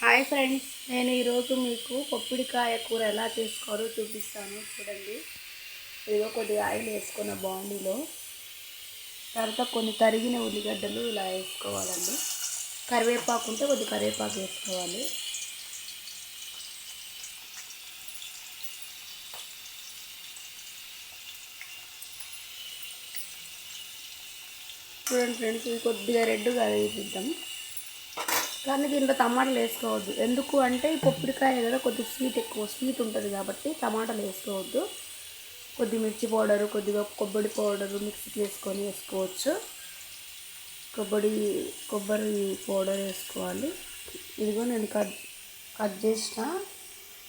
Hi friends నేను ఈరోజు మీకు పప్పుడికాయ కూర ఎలా చేసుకోవాలో చూపిస్తాను. చూడండి. ఇదిగో కొద్దిగా ఆయిల్ వేసుకున్న బాండీలో తర్వాత కొన్ని తరిగిన ఉల్లిగడ్డలు ఇలా వేసుకోవాలండి. కరివేపాకు ఉంటే కొద్ది కరివేపాకు వేసుకోవాలి. చూడండి ఫ్రెండ్స్ ఇది కొద్దిగా రెడ్గా వేపిద్దాం కానీ దీంట్లో టమాటాలు వేసుకోవద్దు. ఎందుకు అంటే ఈ పప్పుడికాయ కదా కొద్దిగా స్వీట్ ఎక్కువ స్వీట్ ఉంటుంది కాబట్టి టమాటాలు వేసుకోవద్దు. కొద్ది మిర్చి పౌడరు కొద్దిగా కొబ్బరి పౌడరు మిక్సీకి వేసుకొని వేసుకోవచ్చు. కొబ్బరి కొబ్బరి పౌడర్ వేసుకోవాలి. ఇదిగో నేను కట్ కట్ చేసిన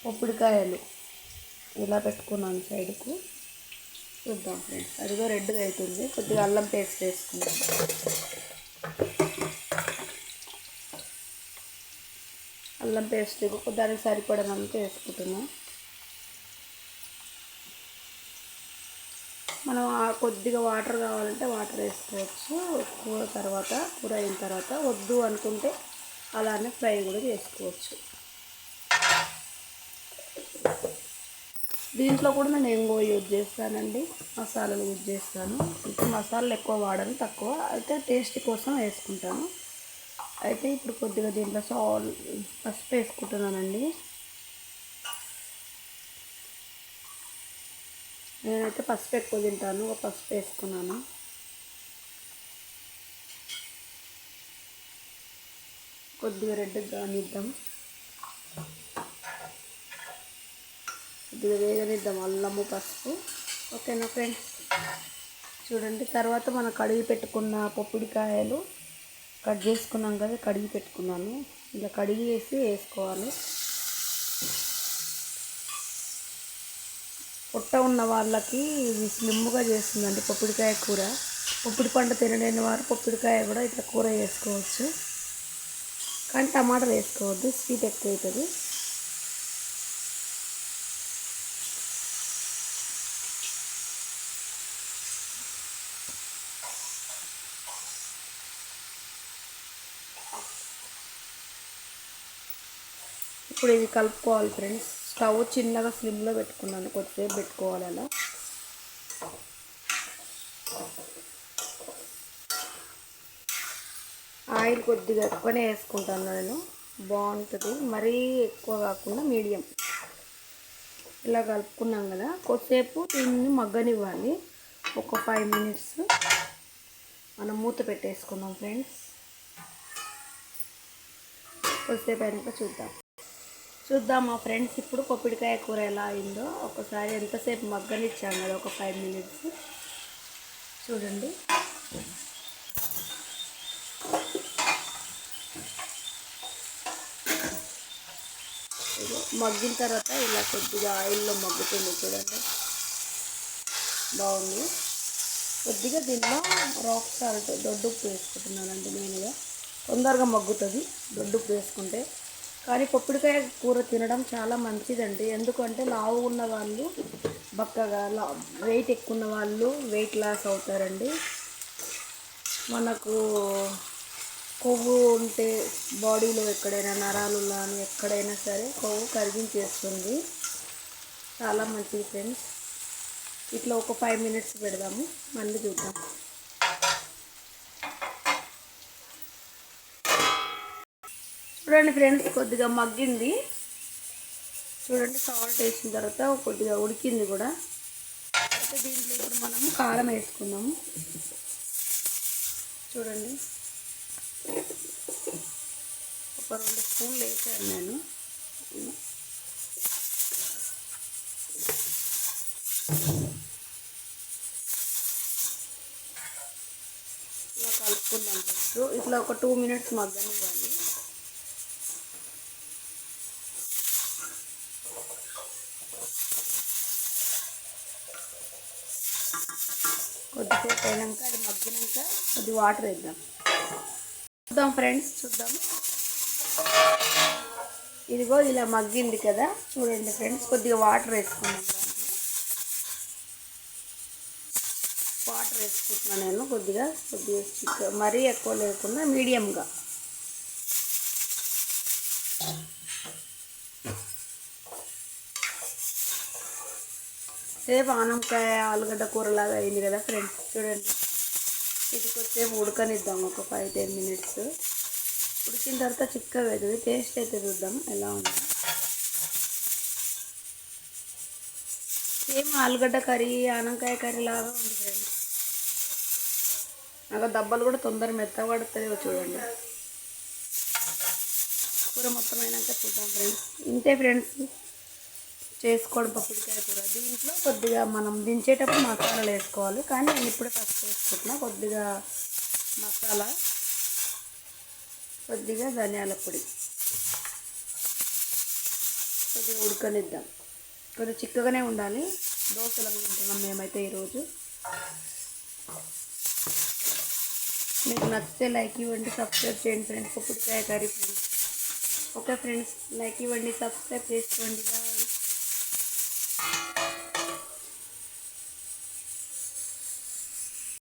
పప్పుడికాయలు ఇలా పెట్టుకున్నాను సైడ్కు. చూద్దాం ఫ్రెండ్స్. అదిగో రెడ్గా అవుతుంది కొద్దిగా అల్లం పేస్ట్ వేసుకుందాం. అల్లం పేస్ట్ దానికి సరిపడనంత వేసుకుంటున్నాం. మనం కొద్దిగా వాటర్ కావాలంటే వాటర్ వేసుకోవచ్చు. కూర తర్వాత కూర అయిన తర్వాత వద్దు అనుకుంటే అలానే ఫ్రై కూడా చేసుకోవచ్చు. దీంట్లో కూడా నేను ఎంగో యూజ్ చేస్తానండి. మసాలాలు యూజ్ చేస్తాను. ఇప్పుడు మసాలాలు ఎక్కువ వాడను తక్కువ. అయితే టేస్ట్ కోసం వేసుకుంటాను. అయితే ఇప్పుడు కొద్దిగా దీంట్లో సాల్ పసుపు వేసుకుంటున్నానండి. నేనైతే పసుపు ఎక్కువ తింటాను ఒక పసుపు వేసుకున్నాను. కొద్దిగా రెడ్గా కానిద్దాం. కొద్దిగా వేగనిద్దాం అల్లము పసుపు. ఓకేనా ఫ్రెండ్స్? చూడండి తర్వాత మనం కడిగి పెట్టుకున్న పప్పుడికాయలు. కట్ చేసుకున్నాం కదా కడిగి పెట్టుకున్నాను. ఇలా కడిగి వేసి వేసుకోవాలి. పొట్ట ఉన్న వాళ్ళకి ఇది స్లిమ్గా చేస్తుందండి పప్పుడికాయ కూర. పప్పుడి పంట తినలేని వారు పప్పుడికాయ కూడా ఇట్లా కూర వేసుకోవచ్చు. కానీ టమాటాలు వేసుకోవద్దు స్వీట్ ఎక్కువ అవుతుంది ఇప్పుడు ఇది కలుపుకోవాలి ఫ్రెండ్స్ స్టవ్ చిన్నగా స్లిమ్లో పెట్టుకున్నాను. కొద్దిసేపు పెట్టుకోవాలి అలా. ఆయిల్ కొద్దిగా ఎక్కువనే వేసుకుంటాను నేను. బాగుంటుంది. మరీ ఎక్కువ కాకుండా మీడియం. ఇలా కలుపుకున్నాం కదా. కొద్దిసేపు దీన్ని మగ్గనివ్వాలి ఒక ఫైవ్ మినిట్స్ మనం మూత పెట్టేసుకుందాం ఫ్రెండ్స్ కొద్దిసేపు అయినాక చూద్దాం. చూద్దాం మా ఫ్రెండ్స్ ఇప్పుడు కొబ్బరికాయ కూర ఎలా అయిందో. ఒకసారి ఎంతసేపు మగ్గనిచ్చాం కదా ఒక ఫైవ్ మినిట్స్. చూడండి. మగ్గిన తర్వాత ఇలా కొద్దిగా ఆయిల్లో మగ్గుతుంది చూడండి. బాగుంది. కొద్దిగా దీనిలో రాక్ సాల్ట్ దొడ్డుప్పు వేసుకుంటున్నానండి నేనుగా. తొందరగా మగ్గుతుంది. దొడ్డుప్పు వేసుకుంటే కానీ పప్పుడికాయ కూర తినడం చాలా మంచిదండి. ఎందుకంటే లావు ఉన్న వాళ్ళు బక్కగా లా వెయిట్ ఎక్కువ ఉన్న వాళ్ళు వెయిట్ లాస్ అవుతారండి. మనకు కొవ్వు ఉంటే బాడీలో ఎక్కడైనా నరాలు కానీ ఎక్కడైనా సరే కొవ్వు కరిగించేస్తుంది. చాలా మంచిది ఫ్రెండ్స్. ఇట్లా ఒక ఫైవ్ మినిట్స్ పెడదాము. మళ్ళీ చూద్దాం. చూడండి ఫ్రెండ్స్ కొద్దిగా మగ్గింది. చూడండి సాల్ట్ వేసిన తర్వాత కొద్దిగా ఉడికింది కూడా. అయితే దీంట్లో ఇప్పుడు మనం కారం వేసుకుందాము చూడండి. ఒక రెండు స్పూన్లు వేసాను నేను. ఇలా కలుపుకుందాం ఫస్ట్ ఇట్లా ఒక టూ మినిట్స్ మగ్గనివ్వాలి. కొద్దిసేపు అయినాక అది మగ్గినాక కొద్ది వాటర్ వేద్దాం. చూద్దాం ఫ్రెండ్స్ చూద్దాం. ఇదిగో ఇలా మగ్గింది కదా చూడండి ఫ్రెండ్స్ కొద్దిగా వాటర్ వేసుకున్నాం వాటర్ వేసుకుంటున్నాను నేను కొద్దిగా కొద్దిగా చిక్క మరీ ఎక్కువ లేకుండా మీడియంగా సేపు ఆనంకాయ ఆలుగడ్డ కూరలాగా అయింది కదా ఫ్రెండ్స్ చూడండి. ఇది కొద్దిసేపు ఉడకనిద్దాం ఒక ఫైవ్ టెన్ మినిట్స్ ఉడికిన తర్వాత చిక్కగా అవుతుంది టేస్ట్ అయితే చూద్దాం ఎలా ఉంది. సేమ్ ఆలుగడ్డ కర్రీ ఆనంకాయ కర్రీ లాగా ఉంది ఫ్రెండ్స్ నాకు దెబ్బలు కూడా తొందర మెత్త పడుతుంది చూడండి. కూర మొత్తం అయినాక చూద్దాం ఫ్రెండ్స్ ఇంతే ఫ్రెండ్స్ చేసుకోవడం పప్పుడికాయ కూర. దీంట్లో కొద్దిగా మనం దించేటప్పుడు మసాలాలు వేసుకోవాలి. కానీ నేను ఇప్పుడే ఫస్ట్ వేసుకుంటున్నా కొద్దిగా మసాలా కొద్దిగా ధనియాల పొడి. కొద్దిగా ఉడకనిద్దాం. కొద్దిగా చిక్కగానే ఉండాలి. దోశలకు తింటున్నాం మేమైతే ఈరోజు. మీకు నచ్చితే లైక్ ఇవ్వండి సబ్స్క్రైబ్ చేయండి friends. పప్పుడికాయ curry friends. Okay friends like ఇవ్వండి సబ్స్క్రైబ్ చేసుకోండి.